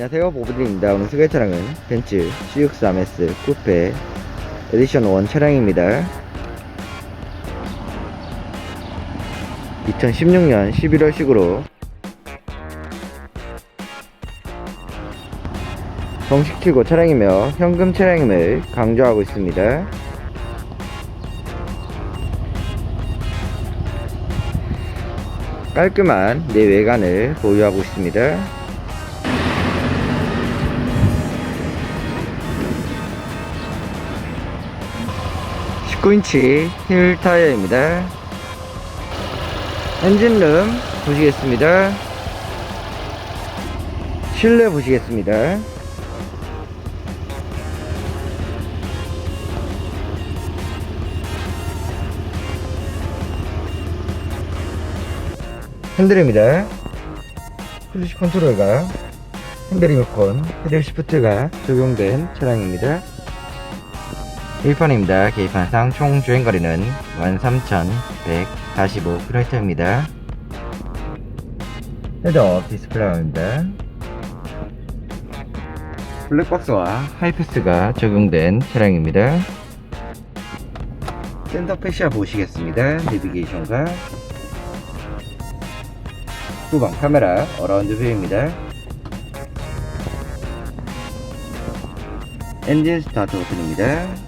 안녕하세요. 보브드입니다. 오늘 소개 차량은 벤츠 C63S 쿠페 에디션 1 차량입니다. 2016년 11월식으로 정식 출고 차량이며 현금 차량임을 강조하고 있습니다. 깔끔한 내외관을 보유하고 있습니다 십9인치 힐 타이어입니다. 엔진룸 보시겠습니다. 실내 보시겠습니다. 핸들입니다. 크루즈 컨트롤과 핸들 리모컨, 헤드 시프트가 적용된 차량입니다. 1판입니다. 계기판상 총 주행거리는 13,145km입니다. 헤드업 디스플레이입니다. 블랙박스와 하이패스가 적용된 차량입니다. 센터 패시아 보시겠습니다. 내비게이션과 후방 카메라 어라운드 뷰입니다. 엔진 스타트 버튼입니다.